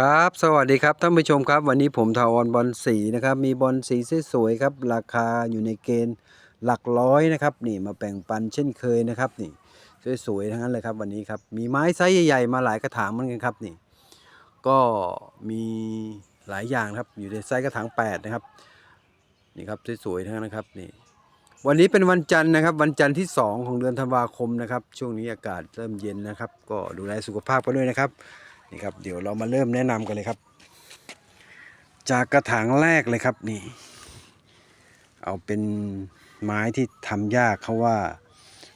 ครับสวัสดีครับท่านผู้ชมครับ วันนี้ผมทาวรบอลสีนะครับมีบอลสีสวยๆครับ ราคาอยู่ในเกณฑ์หลักร้อยนะครับนี่มาแบ่งปันเช่นเคยนะครับนี่สวยๆทั้งนั้นเลยครับวันนี้ครับมีไม้ไซส์ใหญ่ๆมาหลายกระถางเหมือนกันครับนี่ก็มีหลายอย่างครับอยู่ในไซส์กระถาง8นะครับนี่ครับสวยๆทั้งนั้นนะครับนี่วันนี้เป็นวันจันทร์นะครับ วันจันทร์ที่ 2 ของเดือนธันวาคมนะครับ ช่วงนี้อากาศเริ่มเย็นนะครับ ก็ดูแลสุขภาพกันด้วยนะครับ นี่ครับเดี๋ยวเรามาเริ่มแนะนำกันเลยครับ จากกระถางแรกเลยครับนี่ เอาเป็นไม้ที่ทำยากเขาว่า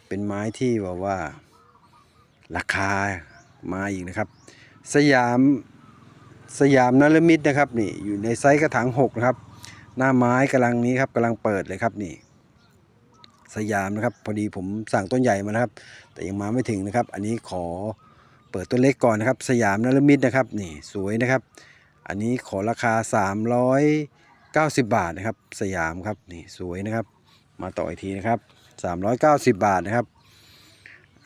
เป็นไม้ที่แบบว่าราคามาอีกนะครับ สยามสยามนลมิตรนะครับนี่อยู่ในไซส์กระถางหกนะครับ หน้าไม้กำลังนี้ครับกำลังเปิดเลยครับนี่ สยามนะครับ พอดีผมสั่งต้นใหญ่มานะครับ แต่ยังมาไม่ถึงนะครับ อันนี้ขอ เปิดต้นเล็กก่อนนะครับ สยามนลมิตนะครับนี่สวยนะครับ อันนี้ขอราคา 390 บาทนะครับ สยามครับนี่สวยนะครับ มาต่ออีกทีนะครับ 390 บาทนะครับ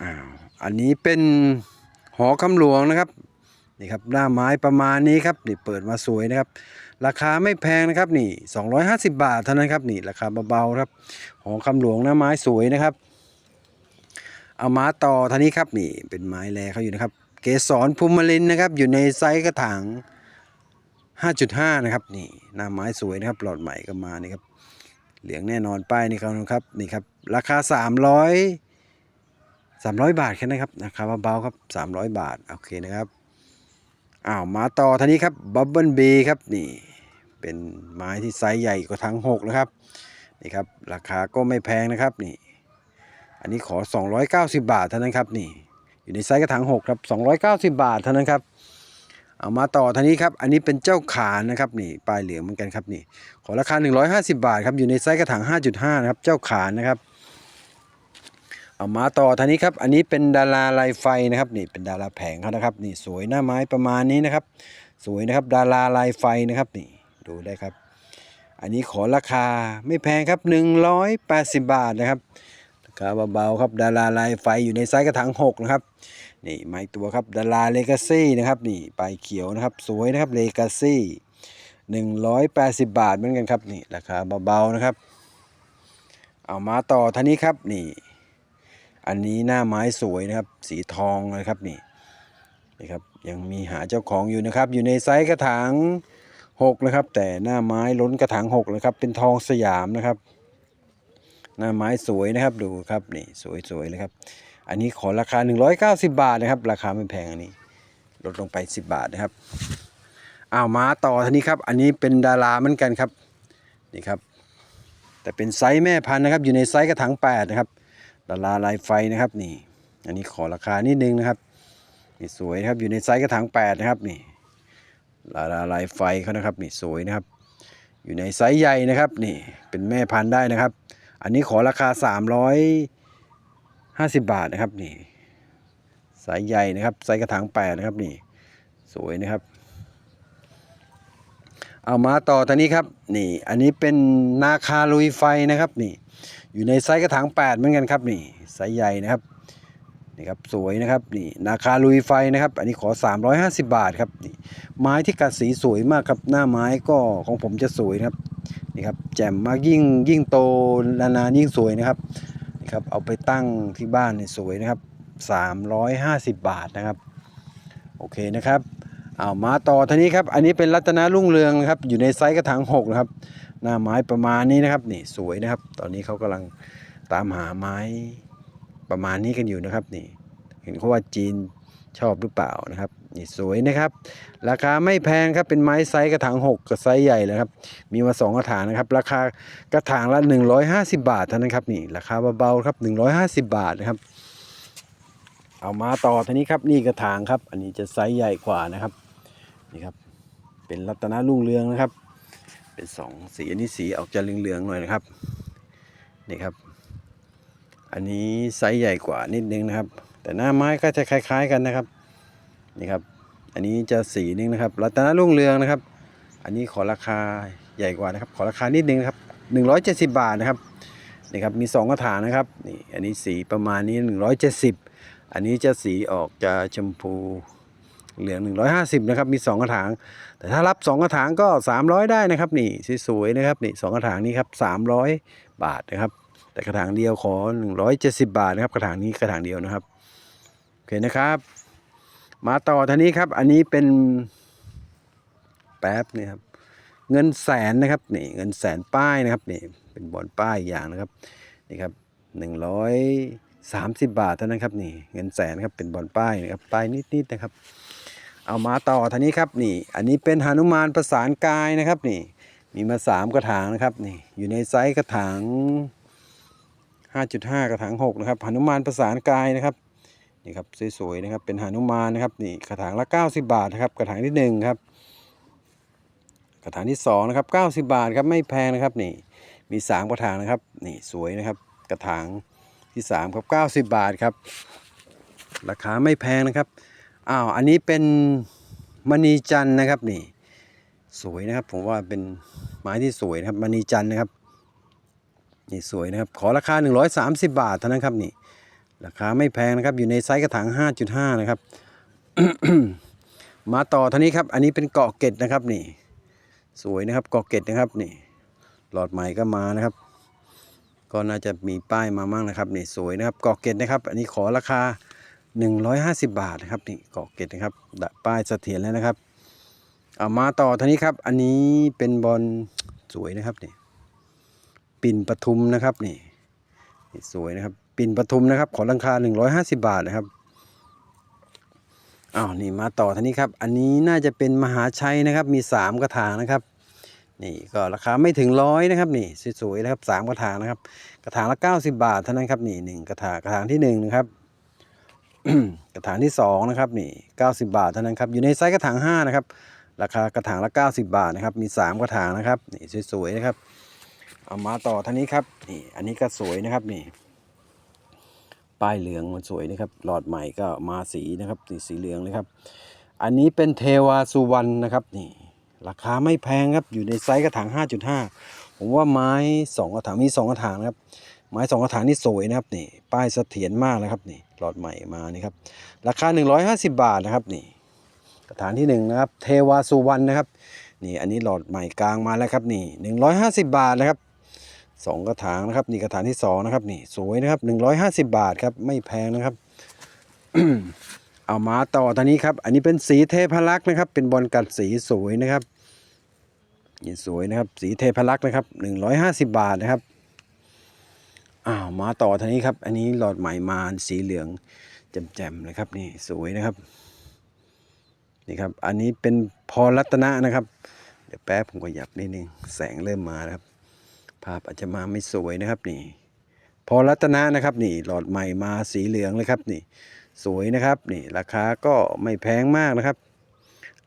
อ้าวอันนี้เป็นหอคำหลวงนะครับนี่ครับหน้าไม้ประมาณนี้ครับนี่เปิดมาสวยนะครับ ราคาไม่แพงนะครับนี่ 250 บาทเท่านั้นครับนี่ราคาเบาๆครับ หอคำหลวงหน้าไม้สวยนะครับเอามาต่อท่านี้ครับนี่เป็นไม้แลเขาอยู่นะครับ เกสรภูมิลินนะครับ อยู่ในไซส์กระถาง 5.5 นะครับ นี่หน้าไม้สวยนะครับหลอดใหม่ก็มานี่ครับเหลืองแน่นอนป้ายนี่ครับครับนี่ครับ ราคา 300 300 บาทแค่นั้นครับราคาเบาๆครับ 300 บาทโอเคนะครับอ้าวมาต่อท่านี้ครับบับเบิลบีครับนี่เป็นไม้ที่ไซส์ใหญ่กว่าทั้ง6นะครับนี่ครับราคาก็ไม่แพงนะครับนี่ อันนี้ขอ 290 บาทเท่านั้นครับนี่ อยู่ในไซส์กระถาง6ครับ290 บาทเท่านั้นครับเอามาต่อท่านี้ครับอันนี้เป็นเจ้าขานนะครับนี่ปลายเหลืองเหมือนกันครับนี่ขอราคา 150 บาทครับอยู่ในไซส์กระถาง 5.5 นะครับเจ้าขานนะครับเอามาต่อท่านี้ครับอันนี้เป็นดาราลายไฟนะครับนี่เป็นดาราแผงเขานะครับนี่สวยหน้าไม้ประมาณนี้นะครับ สวยนะครับดาราลายไฟนะครับนี่ดูได้ครับ อันนี้ขอราคาไม่แพงครับ 180 บาทนะครับ ราคาเบาๆครับดาราลายไฟอยู่ในไซส์กระถาง6นะครับนี่ไม้ตัวครับดาราเลกาซี่นะครับนี่ปลายเขียวนะครับสวยนะครับเลกาซี่180บาทเหมือนกันครับนี่ราคาเบาๆนะครับ เอามาต่อท่านี้ครับนี่ อันนี้หน้าไม้สวยนะครับ สีทองนะครับนี่นี่ครับยังมีหาเจ้าของอยู่นะครับ อยู่ในไซส์กระถาง6นะครับ แต่หน้าไม้ล้นกระถาง6นะครับ เป็นทองสยามนะครับ หน้าไม้สวยนะครับดูครับนี่สวยๆเลยครับ อันนี้ขอราคา 190 บาทนะครับ ราคาไม่แพงอันนี้ ลดลงไป 10 บาทนะครับอ้าวมาต่อทีนี้ครับ อันนี้เป็นดาราเหมือนกันครับนี่ครับ แต่เป็นไซส์แม่พันธุ์นะครับ อยู่ในไซส์กระถาง8นะครับดาราลายไฟนะครับนี่ อันนี้ขอราคานิดนึงนะครับนี่สวยครับอยู่ในไซส์กระถาง8นะครับนี่ดาราลายไฟเขานะครับนี่สวยนะครับ อยู่ในไซส์ใหญ่นะครับ นี่เป็นแม่พันธุ์ได้นะครับ อันนี้ขอราคา 350 บาทนะครับนี่ไซส์ใหญ่นะครับไซส์กระถาง8นะครับนี่สวยนะครับ เอามาต่อตอนนี้ครับนี่อันนี้เป็นนาคาลุยไฟนะครับนี่อยู่ในไซส์กระถาง8เหมือนกันครับนี่ไซส์ใหญ่นะครับนี่ครับสวยนะครับนี่นาคาลุยไฟนะครับ อันนี้ขอ 350 บาทครับนี่ไม้ที่กัดสีสวยมากครับหน้าไม้ก็ของผมจะสวยนะครับ นี่ครับแจ่มมากยิ่งยิ่งโตนานๆยิ่งสวยนะครับนี่ครับเอาไปตั้งที่บ้านเนี่ยสวยนะครับ 350 บาทนะครับ โอเคนะครับเอามาต่อทีนี้ครับ อันนี้เป็นรัตนารุ่งเรืองนะครับ อยู่ในไซส์กระถาง6นะครับ หน้าไม้ประมาณนี้นะครับนี่สวยนะครับ ตอนนี้เขากำลังตามหาไม้ประมาณนี้กันอยู่นะครับนี่ เห็นเขาว่าจีนชอบหรือเปล่านะครับ นี่สวยนะครับ ราคาไม่แพงครับเป็นไม้ไซส์กระถาง6กับไซส์ใหญ่เลยครับ มีมาสองกระถางนะครับ ราคากระถางละ 150 บาทเท่านั้นครับนี่ราคาเบาๆครับ 150 บาทนะครับ เอามาต่อทีนี้ครับนี่กระถางครับ อันนี้จะไซส์ใหญ่กว่านะครับนี่ครับ เป็นรัตนรุ่งเรืองนะครับ เป็นสองสีอันนี้สีออกจะเหลืองๆหน่อยนะครับนี่ครับ อันนี้ไซส์ใหญ่กว่านิดนึงนะครับ แต่หน้าไม้ก็จะคล้าย ๆ กันนะครับ นี่ครับ อันนี้จะสีนึงนะครับรัตนรุ่งเรืองนะครับ อันนี้ขอราคาใหญ่กว่านะครับ ขอราคานิดนึงนะครับ170 บาทนะครับนี่ครับมีสองกระถางนะครับนี่อันนี้สีประมาณนี้ 170 อันนี้จะสีออกจะชมพูเหลือง 150 นะครับ มี 2 กระถาง แต่ถ้ารับ 2 กระถางก็ 300 ได้นะครับ นี่สวยๆนะครับนี่สองกระถางนี้ครับ 300 บาทนะครับ แต่กระถางเดียวขอ 170 บาทนะครับ กระถางนี้กระถางเดียวนะครับ โอเคนะครับ มาต่อท่านี้ครับ อันนี้เป็นแป๊บนี่ครับ เงินแสนนะครับนี่เงินแสนป้ายนะครับนี่เป็นบอลป้ายอย่างนะครับนี่ครับหนึ่งร้อยสามสิบบาทเท่านั้นครับนี่เงินแสนครับเป็นบอลป้ายนะครับป้ายนิดๆนะครับ เอามาต่อท่านี้ครับนี่ อันนี้เป็นหนุมานประสานกายนะครับนี่มีมาสามกระถางนะครับนี่อยู่ในไซส์กระถาง5.5 กระถาง6นะครับหนุมานประสานกายนะครับ นี่ครับสวยๆนะครับเป็นหานุมานนะครับนี่กระถางละ 90 บาทนะครับกระถางที่หนึ่งครับกระถางที่2นะครับ90 บาทครับไม่แพงนะครับนี่มี 3 กระถางนะครับนี่สวยนะครับกระถางที่3ครับ90 บาทครับราคาไม่แพงนะครับอ้าวอันนี้เป็นมณีจันนะครับนี่สวยนะครับผมว่าเป็นไม้ที่สวยนะครับมณีจันนะครับนี่สวยนะครับขอราคา 130 บาทเท่านั้นครับนี่ ราคาไม่แพงนะครับอยู่ในไซส์กระถาง 5.5 นะครับ มาต่อท่านี้ครับ อันนี้เป็นเกาะเกร็ดนะครับนี่ สวยนะครับเกาะเกร็ดนะครับนี่ หลอดใหม่ก็มานะครับ ก็น่าจะมีป้ายมามั่งนะครับนี่สวยนะครับเกาะเกร็ดนะครับ อันนี้ขอราคา 150 บาทนะครับนี่เกาะเกร็ดนะครับป้ายเสถียรแล้วนะครับเอามาต่อท่านี้ครับ อันนี้เป็นบอลสวยนะครับนี่ปิ่นปทุมนะครับนี่สวยนะครับ ปิ่นปทุมนะครับ ขอราคา 150 บาทนะครับอ้าวนี่มาต่อท่านี้ครับ อันนี้น่าจะเป็นมหาชัยนะครับ มี 3 กระถางนะครับ นี่ก็ราคาไม่ถึงร้อยนะครับ นี่สวยๆนะครับสามกระถางนะครับ กระถางละ 90 บาทเท่านั้นครับนี่หนึ่งกระถางกระถางที่หนึ่งนะครับกระถางที่สองนะครับนี่90 บาทเท่านั้นครับอยู่ในไซส์กระถาง5นะครับราคากระถางละ 90 บาทนะครับ มี 3 กระถางนะครับนี่สวยๆนะครับ เอามาต่อท่านี้ครับนี่อันนี้ก็สวยนะครับนี่ ป้ายเหลืองมันสวยนะครับ หลอดใหม่ก็มาสีนะครับสีเหลืองเลยครับ อันนี้เป็นเทวาสุวรรณนะครับนี่ราคาไม่แพงครับอยู่ในไซส์กระถาง 5.5 ผมว่าไม้สองกระถางมีสองกระถางนะครับ ไม้สองกระถางนี่สวยนะครับนี่ป้ายเสถียรมากนะครับนี่หลอดใหม่มานี่ครับราคา 150 บาทนะครับนี่กระถางที่หนึ่งนะครับเทวาสุวรรณนะครับนี่อันนี้หลอดใหม่กลางมาแล้วครับนี่ 150 บาทนะครับ สองกระถางนะครับ นี่กระถางที่สองนะครับ นี่สวยนะครับ 150 บาทครับไม่แพงนะครับ เอามาต่อทางนี้ครับ อันนี้เป็นสีเทพลักษ์นะครับ เป็นบอลกัดสีสวยนะครับนี่สวยนะครับ สีเทพลักษ์นะครับ 150 บาทนะครับอ้าวมาต่อทานี้ครับ อันนี้หลอดใหม่มาสีเหลืองแจ่มๆเลยครับนี่สวยนะครับนี่ครับ อันนี้เป็นพอรัตนะนะครับ เดี๋ยวแป๊บผมก็หยับนิดนึงแสงเริ่มมานะครับ ภาพอาจจะมาไม่สวยนะครับนี่ พอรัตนะนะครับนี่หลอดใหม่มาสีเหลืองเลยครับนี่ สวยนะครับนี่ราคาก็ไม่แพงมากนะครับ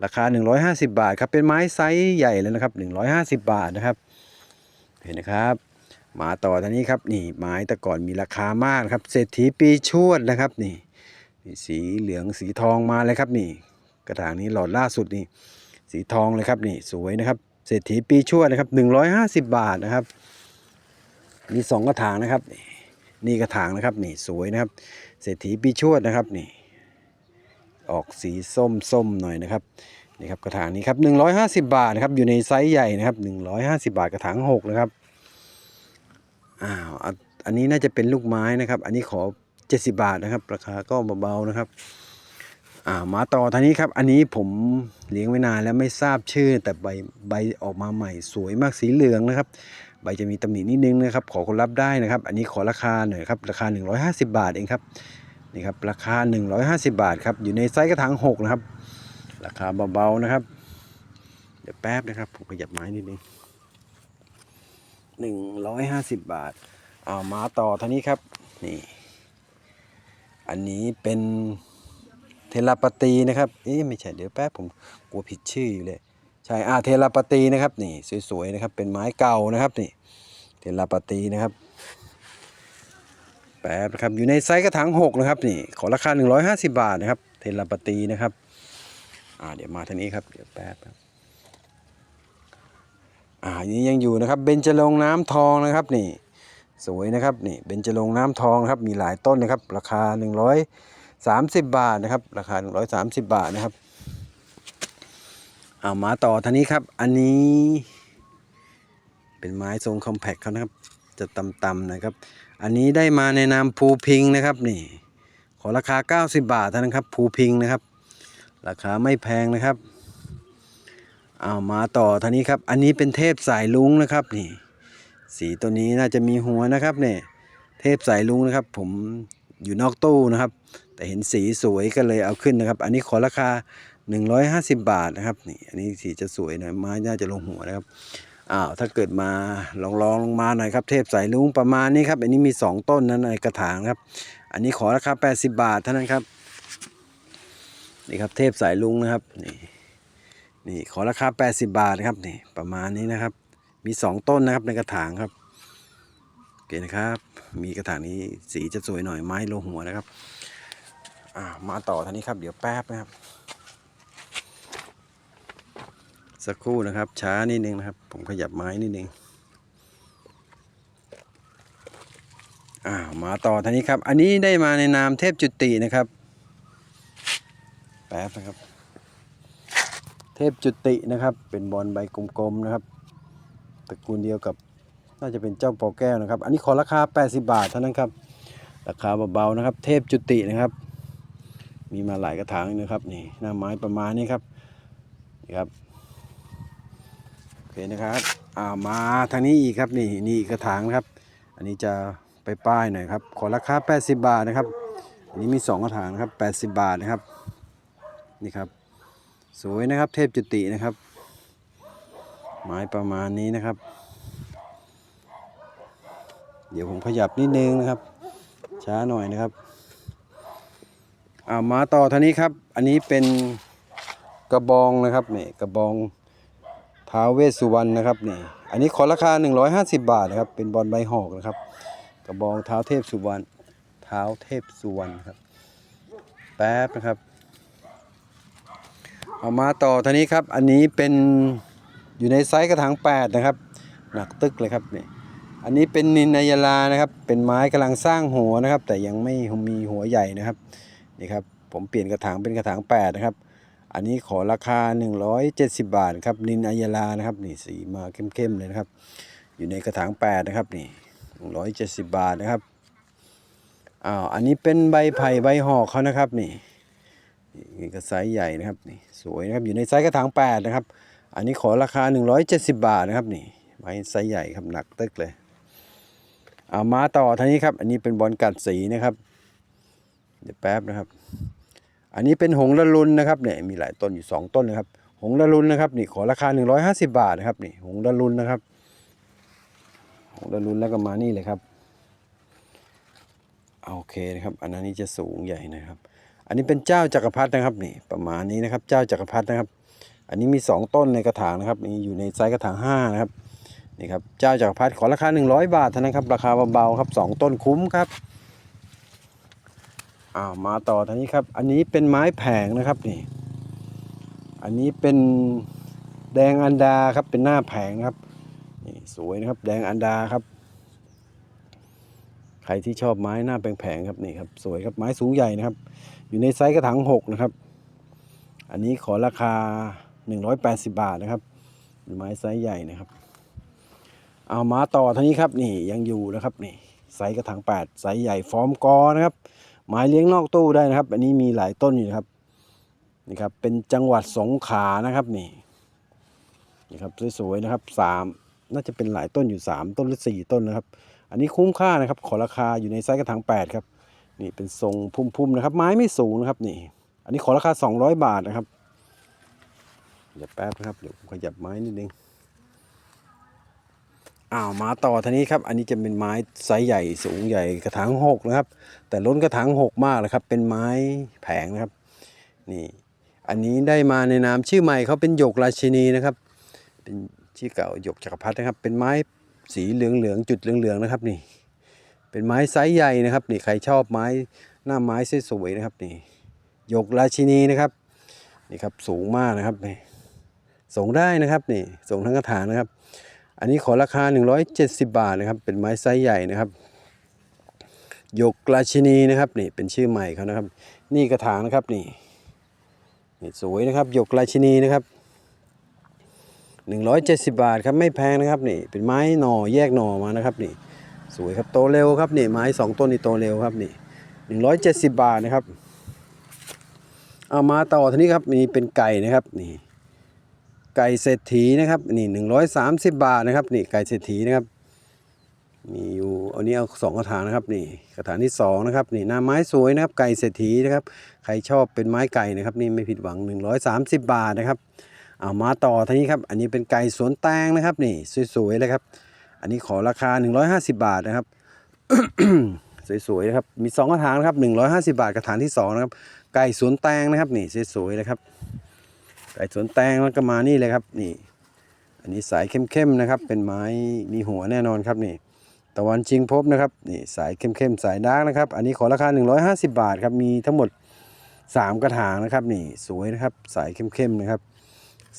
ราคา 150 บาทครับเป็นไม้ไซส์ใหญ่เลยนะครับ 150 บาทนะครับ เห็นนะครับมาต่อทางนี้ครับนี่ไม้แต่ก่อนมีราคามากครับ เศรษฐีปีชวดนะครับนี่นี่สีเหลืองสีทองมาเลยครับนี่ กระถางนี้หลอดล่าสุดนี่ สีทองเลยครับนี่สวยนะครับ เศรษฐีปีชวดนะครับ150 บาทนะครับ มีสองกระถางนะครับนี่นี่กระถางนะครับนี่สวยนะครับ เศรษฐีปีชวดนะครับนี่ ออกสีส้มส้มหน่อยนะครับนี่ครับกระถางนี้ครับ 150 บาทนะครับอยู่ในไซส์ใหญ่นะครับ 150 บาทกระถาง6นะครับอ้าวอะอันนี้น่าจะเป็นลูกไม้นะครับ อันนี้ขอ 70 บาทนะครับ ราคาก็เบาๆนะครับอ่ามาต่อทางนี้ครับ อันนี้ผมเลี้ยงไว้นานแล้วไม่ทราบชื่อ แต่ใบใบออกมาใหม่สวยมากสีเหลืองนะครับ ใบจะมีตำหนินิดนึงนะครับ ขอคนรับได้นะครับ อันนี้ขอราคาหน่อยครับ ราคา 150 บาทเองครับนี่ครับราคา 150 บาทครับอยู่ในไซส์กระถาง6นะครับ ราคาเบาๆนะครับ เดี๋ยวแป๊บนะครับผมขยับไม้นิดนึง150 บาทเอามาต่อท่านี้ครับนี่อันนี้เป็นเทลาปตีนะครับ เอ๊ะไม่ใช่เดี๋ยวแป๊บผมกลัวผิดชื่ออยู่เลย ใช่อาเทลาปตีนะครับนี่สวยๆนะครับเป็นไม้เก่านะครับนี่เทลาปตีนะครับแป๊บนะครับอยู่ในไซส์กระถาง6นะครับนี่ขอราคา 150 บาทนะครับ เทลาปตีนะครับอ่าเดี๋ยวมาทางนี้ครับเดี๋ยวแป๊บครับอ่านี้ยังอยู่นะครับเบญจรงน้ำทองนะครับนี่สวยนะครับนี่เบญจรงน้ำทองนะครับมีหลายต้นนะครับราคา 130 บาทนะครับราคา 130 บาทนะครับ เอามาต่อท่านี้ครับ อันนี้ เป็นไม้ทรงคอมแพคเขานะครับ จะต่ำๆนะครับ อันนี้ได้มาในนามภูพิงนะครับนี่ ขอราคา 90 บาทเท่านั้นครับภูพิงนะครับ ราคาไม่แพงนะครับเอามาต่อท่านี้ครับ อันนี้เป็นเทพสายลุงนะครับนี่ สีตัวนี้น่าจะมีหัวนะครับเนี่ยเทพสายลุงนะครับ ผมอยู่นอกตู้นะครับ แต่เห็นสีสวยก็เลยเอาขึ้นนะครับ อันนี้ขอราคา 150 บาทนะครับนี่อันนี้สีจะสวยหน่อยไม้น่าจะลงหัวนะครับอ้าวถ้าเกิดมาลองลองลงมาหน่อยครับ เทพสายลุงประมาณนี้ครับ อันนี้มี 2 ต้นนั้นในกระถางครับ อันนี้ขอราคา80 บาทเท่านั้นครับนี่ครับเทพสายลุงนะครับนี่นี่ขอราคา 80 บาทนะครับนี่ประมาณนี้นะครับ มี 2 ต้นนะครับในกระถางครับโอเคนะครับ มีกระถางนี้สีจะสวยหน่อยไม้ลงหัวนะครับอ่ามาต่อท่านี้ครับเดี๋ยวแป๊บนะครับ สักครู่นะครับ ช้านิดนึงนะครับ ผมขยับไม้นิดนึงอ่ามาต่อท่านี้ครับ อันนี้ได้มาในนามเทพจุตินะครับ แป๊บนะครับ เทพจุตินะครับ เป็นบอลใบกลมๆนะครับตระกูลเดียวกับน่าจะเป็นเจ้าปอแก้วนะครับ อันนี้ขอราคา 80 บาทเท่านั้นครับ ราคาเบาๆนะครับ เทพจุตินะครับ มีมาหลายกระถางนะครับ นี่หน้าไม้ประมาณนี้ครับนี่ครับ เคนะครับอ่ามาทางนี้อีกครับนี่นี่กระถางนะครับ อันนี้จะไปป้ายหน่อยครับ ขอราคา 80 บาทนะครับ อันนี้มี 2 กระถางนะครับ 80 บาทนะครับ นี่ครับ สวยนะครับเทพจุตินะครับ ไม้ประมาณนี้นะครับ เดี๋ยวผมขยับนิดนึงนะครับ ช้าหน่อยนะครับอ่ามาต่อทางนี้ครับ อันนี้เป็นกระบองนะครับนี่กระบอง ท้าเวสสุวรรณนะครับนี่อันนี้ขอราคา 150 บาทนะครับ เป็นบอลใบหอกนะครับ กระบองเท้าเทพสุวรรณเท้าเทพสุวรรณครับแป๊บนะครับเอามาต่อท่านี้ครับ อันนี้เป็นอยู่ในไซส์กระถาง8นะครับ หนักตึกเลยครับนี่อันนี้เป็นนินนายาลานะครับ เป็นไม้กำลังสร้างหัวนะครับ แต่ยังไม่มีหัวใหญ่นะครับนี่ครับผมเปลี่ยนกระถางเป็นกระถาง8นะครับ อันนี้ขอราคา 170 บาทครับนินอายลานะครับนี่สีมาเข้มๆเลยนะครับ อยู่ในกระถาง8นะครับนี่170 บาทนะครับอ้าวอันนี้เป็นใบไผ่ใบหอกเขานะครับนี่นี่ก็ไซส์ใหญ่นะครับนี่สวยนะครับอยู่ในไซส์กระถาง8นะครับ อันนี้ขอราคา 170 บาทนะครับนี่ไม้ไซส์ใหญ่ครับหนักตึกเลยเอามาต่อทางนี้ครับ อันนี้เป็นบอลกัดสีนะครับ เดี๋ยวแป๊บนะครับ อันนี้เป็นหงละลุนนะครับเนี่ยมีหลายต้นอยู่ 2 ต้นนะครับ หงละลุนนะครับนี่ขอราคา 150 บาทนะครับนี่หงละลุนนะครับ หงละลุนแล้วก็มานี่เลยครับโอเคนะครับ อันนั้นนี่จะสูงใหญ่นะครับ อันนี้เป็นเจ้าจักรพรรดินะครับนี่ประมาณนี้นะครับ เจ้าจักรพรรดินะครับ อันนี้มี 2 ต้นในกระถางนะครับนี่อยู่ในไซส์กระถาง5นะครับนี่ครับเจ้าจักรพรรดิขอราคา 100 บาทเท่านั้นครับราคาเบาๆครับ 2 ต้นคุ้มครับ อ้าวมาต่อทางนี้ครับ อันนี้เป็นไม้แผงนะครับนี่ อันนี้เป็นแดงอันดาครับเป็นหน้าแผงครับนี่สวยนะครับ แดงอันดาครับ ใครที่ชอบไม้หน้าแผงๆครับนี่ครับ สวยครับไม้สูงใหญ่นะครับ อยู่ในไซส์กระถางหกนะครับ อันนี้ขอราคา180บาทนะครับไม้ไซส์ใหญ่นะครับ เอามาต่อทางนี้ครับนี่ยังอยู่นะครับนี่ไซส์กระถาง8ไซส์ใหญ่ฟอร์มกอนะครับ ไม้เลี้ยงนอกตู้ได้นะครับ อันนี้มีหลายต้นอยู่นะครับนี่ครับเป็นจังหวัดสงขลานะครับนี่นี่ครับสวยๆนะครับสามน่าจะเป็นหลายต้นอยู่สามต้นหรือสี่ต้นนะครับ อันนี้คุ้มค่านะครับ ขอราคาอยู่ในไซส์กระถางแปดครับนี่เป็นทรงพุ่มๆนะครับ ไม้ไม่สูงนะครับนี่ อันนี้ขอราคาสองร้อยบาทนะครับเดี๋ยวแป๊บนะครับเดี๋ยวขยับไม้นิดนึง อ้าวมาต่อทีนี้ครับ อันนี้จะเป็นไม้ไซส์ใหญ่สูงใหญ่กระถางหกนะครับ แต่ล้นกระถางหกมากเลยครับ เป็นไม้แผงนะครับ นี่ อันนี้ได้มาในนามชื่อใหม่เขาเป็นหยกราชินีนะครับ เป็นชื่อเก่าหยกจักรพรรดินะครับ เป็นไม้สีเหลืองเหลืองๆจุดเหลืองเหลืองๆนะครับนี่ เป็นไม้ไซส์ใหญ่นะครับ นี่ใครชอบไม้หน้าไม้สวยๆนะครับนี่หยกราชินีนะครับ นี่ครับสูงมากนะครับนี่ส่งได้นะครับนี่ส่งทั้งกระถางนะครับ อันนี้ขอราคา 170 บาทนะครับ เป็นไม้ไซส์ใหญ่นะครับหยกราชินีนะครับนี่เป็นชื่อใหม่เขานะครับ นี่กระถางนะครับนี่นี่สวยนะครับหยกราชินีนะครับหนึ่งร้อยเจ็ดสิบาทครับไม่แพงนะครับนี่เป็นไม้หน่อแยกหน่อมานะครับนี่สวยครับโตเร็วครับนี่ไม้สองต้นนี่โตเร็วครับนี่หนึ่งร้อยเจ็ดสิบาทนะครับ เอามาต่อทีนี้ครับมีเป็นไก่นะครับนี่ ไก่เศรษฐีนะครับนี่หนึ่งร้อยสามสิบบาทนะครับนี่ไก่เศรษฐีนะครับมีอยู่อันนี้เอาสองกระถางนะครับนี่กระถางที่สองนะครับนี่หน้าไม้สวยนะครับไก่เศรษฐีนะครับใครชอบเป็นไม้ไก่นะครับนี่ไม่ผิดหวัง 130 บาทนะครับเอามาต่อทีนี้ครับอันนี้เป็นไก่สวนแตงนะครับนี่สวยๆเลยครับอันนี้ขอราคา 150 บาทนะครับสวยๆนะครับมีสองกระถางนะครับ150 บาทกระถางที่สองนะครับไก่สวนแตงนะครับนี่สวยๆเลยครับ ไก่สวนแตงแล้วก็มานี่เลยครับนี่ อันนี้สายเข้มๆนะครับ เป็นไม้มีหัวแน่นอนครับนี่ตะวันจริงพบนะครับนี่สายเข้มๆสายดาร์กนะครับ อันนี้ขอราคา 150 บาทครับมีทั้งหมด 3 กระถางนะครับนี่สวยนะครับสายเข้มๆนะครับ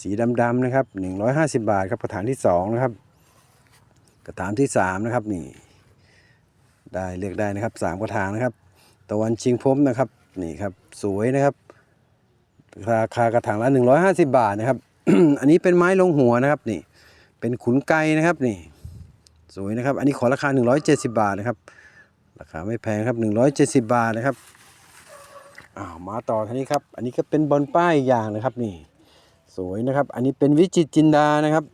สีดำๆนะครับ 150 บาทครับกระถางที่2นะครับกระถางที่3นะครับนี่ได้เลือกได้นะครับ 3 กระถางนะครับ ตะวันชิงพบนะครับนี่ครับสวยนะครับ ราคากระถางละ150 บาทนะครับ อันนี้เป็นไม้ลงหัวนะครับนี่ เป็นขุนไก่นะครับนี่ สวยนะครับ อันนี้ขอราคา 170 บาทนะครับ ราคาไม่แพงครับ 170 บาทนะครับอ้าวมาต่อทีนี้ครับ อันนี้ก็เป็นบอลป้ายอย่างนะครับนี่ สวยนะครับ อันนี้เป็นวิจิตจินดานะครับ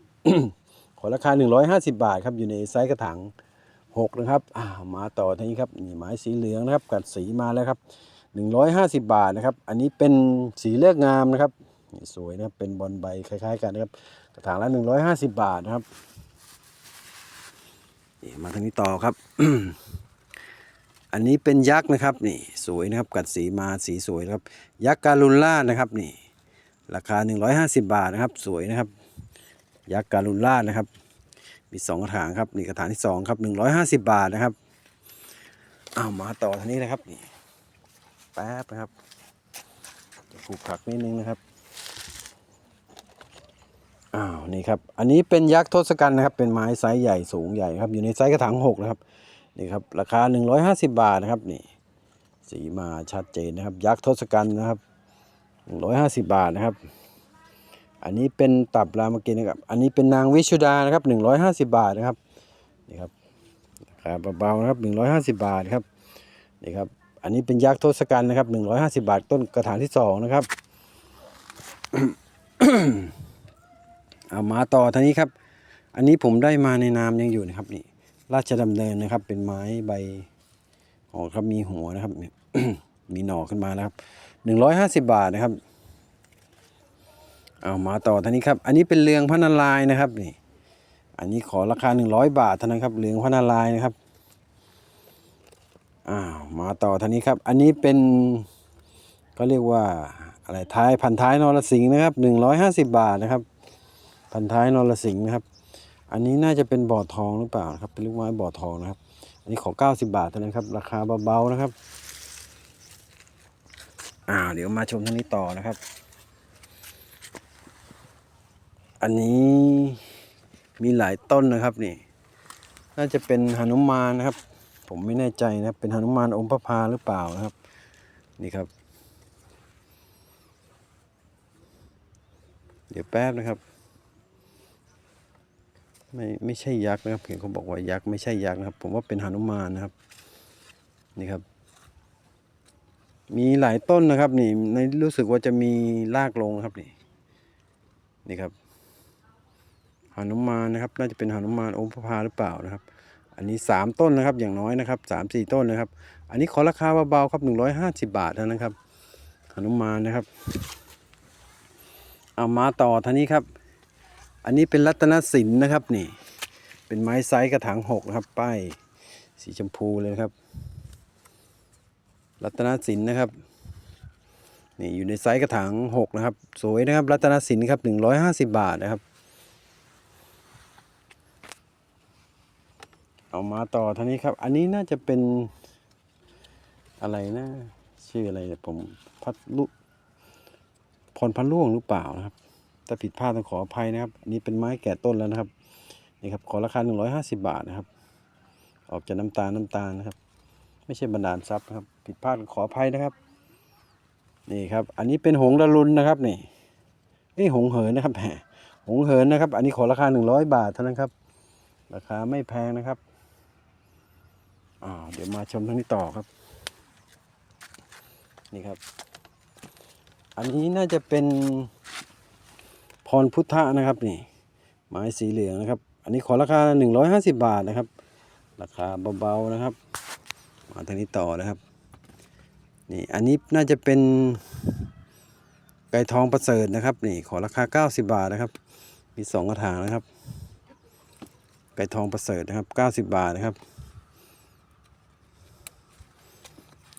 ขอราคา 150 บาทครับอยู่ในไซส์กระถาง6นะครับอ้าวมาต่อทีนี้ครับนี่ไม้สีเหลืองนะครับกัดสีมาแล้วครับ 150 บาทนะครับ อันนี้เป็นสีเลือกงามนะครับนี่สวยนะเป็นบอลใบคล้าย ๆ กันนะครับ กระถางละ 150 บาทนะครับนี่มาทางนี้ต่อครับ อันนี้เป็นยักษ์นะครับนี่สวยนะครับกัดสีมาสีสวยนะครับ ยักษ์การุลล่านะครับนี่ ราคา 150 บาทนะครับ สวยนะครับ ยักษ์การุลล่านะครับ มีสองกระถางครับนี่กระถางที่สองครับ150 บาทนะครับเอามาต่อทางนี้นะครับนี่ แป๊บนะครับ จะปลูกผักนิดนึงนะครับอ้าวนี่ครับ อันนี้เป็นยักษ์ทศกัณฐ์นะครับ เป็นไม้ไซส์ใหญ่สูงใหญ่ครับ อยู่ในไซส์กระถางหกนะครับนี่ครับราคา 150 บาทนะครับนี่สีมาชัดเจนนะครับ ยักษ์ทศกัณฐ์นะครับ 150 บาทนะครับ อันนี้เป็นตับรามเกียรตินนะครับ อันนี้เป็นนางวิชุดานะครับ 150 บาทนะครับนี่ครับราคาเบาๆนะครับ 150 บาทครับนี่ครับ อันนี้เป็นยักษ์ทศกัณฐ์นะครับ150บาทต้นกระถางที่สองนะครับเอามาต่อทางนี้ครับ อันนี้ผมได้มาในนามยังอยู่นะครับนี่ราชดำเนินนะครับ เป็นไม้ใบหอครับมีหัวนะครับ มีหน่อขึ้นมาแล้วครับหนึ่งร้อยห้าสิบบาทนะครับเอามาต่อท่านี้ครับ อันนี้เป็นเรืองพระนารายนะครับนี่ อันนี้ขอราคาหนึ่งร้อยบาทเท่านั้นครับเรืองพระนารายนะครับ อ้าวมาต่อทางนี้ครับ อันนี้เป็นก็เรียกว่าอะไรท้ายพันท้ายนรสิงห์นะครับหนึ่งร้อยห้าสิบบาทนะครับ พันท้ายนรสิงห์นะครับ อันนี้น่าจะเป็นบ่อทองหรือเปล่าครับ เป็นลูกไม้บ่อทองนะครับ อันนี้ขอ90บาทเท่านั้นครับ ราคาเบาๆนะครับอ่าเดี๋ยวมาชมทางนี้ต่อนะครับ อันนี้มีหลายต้นนะครับนี่ น่าจะเป็นหนุมานนะครับ ผมไม่แน่ใจนะครับเป็นหนุมานองค์พระพาหรือเปล่านะครับ นี่ครับ เดี๋ยวแป๊บนะครับ ไม่ไม่ใช่ยักษ์นะครับเห็นเขาบอกว่ายักษ์ไม่ใช่ยักษ์นะครับ ผมว่าเป็นหนุมานนะครับ นี่ครับ มีหลายต้นนะครับ นี่ในรู้สึกว่าจะมีรากลงครับนี่นี่ครับหนุมานนะครับ น่าจะเป็นหนุมานองค์พระพาหรือเปล่านะครับ อันนี้สามต้นนะครับอย่างน้อยนะครับสามสี่ต้นนะครับ อันนี้ขอราคาเบาๆครับหนึ่งร้อยห้าสิบบาทนั้นครับหนุมานนะครับ เอามาต่อท่านี้ครับ อันนี้เป็นรัตนสินนะครับนี่ เป็นไม้ไซส์กระถางหกครับ ป้ายสีชมพูเลยครับ รัตนสินนะครับนี่อยู่ในไซส์กระถางหกนะครับ สวยนะครับ รัตนสินครับหนึ่งร้อยห้าสิบบาทนะครับ เอามาต่อท่านี้ครับ อันนี้น่าจะเป็นอะไรนะชื่ออะไรเนี่ยผมพัดลุพรพันล่วงหรือเปล่านะครับถ้าผิดพลาดต้องขออภัยนะครับนนี้เป็นไม้แก่ต้นแล้วนะครับนี่ครับ ขอราคา 150 บาทนะครับ ออกจากน้ำตาลน้ำตาลนะครับ ไม่ใช่บรรดาลทรัพย์นะครับ ผิดพลาดขออภัยนะครับ นี่ครับ อันนี้เป็นหงส์ดารุนนะครับนี่นี่หงเหินนะครับแหมหงเหินนะครับ อันนี้ขอราคา 100 บาทเท่านั้นครับ ราคาไม่แพงนะครับ เดี๋ยวมาชมทางนี้ต่อครับ นี่ครับ อันนี้น่าจะเป็นพรพุทธะนะครับนี่ ไม้สีเหลืองนะครับ อันนี้ขอราคา 150 บาทนะครับ ราคาเบาๆนะครับ มาทางนี้ต่อนะครับ นี่อันนี้น่าจะเป็นไก่ทองประเสริฐนะครับ นี่ขอราคา 90 บาทนะครับ มีสองกระถางนะครับ ไก่ทองประเสริฐนะครับ 90 บาทนะครับ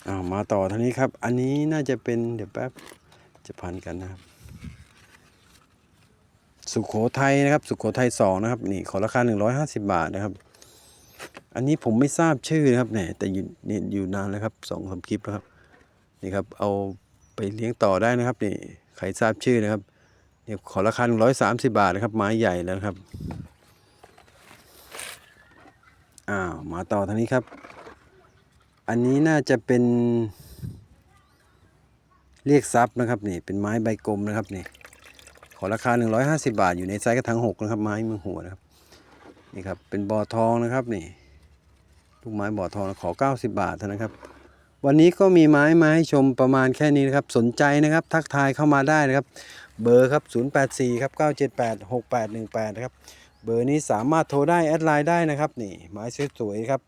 อ้าวมาต่อทางนี้ครับ อันนี้น่าจะเป็นเดี๋ยวแป๊บจะพันกันนะครับ สุขโขทัยนะครับ สุขโขทัยสองนะครับ นี่ขอราคา150บาทนะครับ อันนี้ผมไม่ทราบชื่อนะครับเนี่ยแต่อยู่นี่อยู่นานแล้วครับสองสามคลิปแล้วครับนี่ครับเอาไปเลี้ยงต่อได้นะครับนี่ใครทราบชื่อนะครับเนี่ยขอราคา130บาทนะครับ ไม้ใหญ่แล้วครับอ้าวมาต่อทางนี้ครับ อันนี้น่าจะเป็นเรียกทรัพย์นะครับนี่เป็นไม้ใบกลมนะครับนี่ขอราคา 150 บาทอยู่ในไซส์กระถาง6นะครับไม้มือหัวนะครับนี่ครับเป็นบ่อทองนะครับนี่ลูกไม้บ่อทองขอ 90 บาทเท่านั้นครับวันนี้ก็มีไม้มาให้ชมประมาณแค่นี้นะครับ สนใจนะครับ ทักทายเข้ามาได้นะครับ เบอร์ครับ 084ครับ978 6818 นะครับ เบอร์นี้สามารถโทรได้ แอดไลน์ได้นะครับ นี่ ไม้สวยๆครับ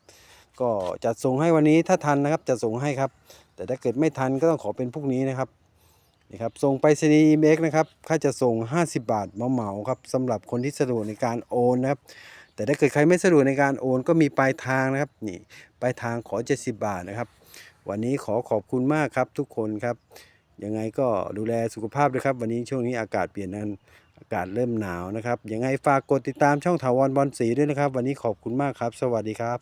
ก็จัดส่งให้วันนี้ถ้าทันนะครับจะส่งให้ครับ แต่ถ้าเกิดไม่ทันก็ต้องขอเป็นพรุ่งนี้นะครับนี่ครับส่งไปรษณีย์เอ็กนะครับค่าจะส่ง 50 บาทเหมาๆครับสำหรับคนที่สะดวกในการโอนนะครับ แต่ถ้าเกิดใครไม่สะดวกในการโอนก็มีปลายทางนะครับนี่ปลายทางขอ 70 บาทนะครับ วันนี้ขอขอบคุณมากครับทุกคนครับยังไงก็ดูแลสุขภาพด้วยครับ วันนี้ช่วงนี้อากาศเปลี่ยนนั้นอากาศเริ่มหนาวนะครับยังไงฝากกดติดตามช่องถาวรบอลสีด้วยนะครับ วันนี้ขอบคุณมากครับ สวัสดีครับ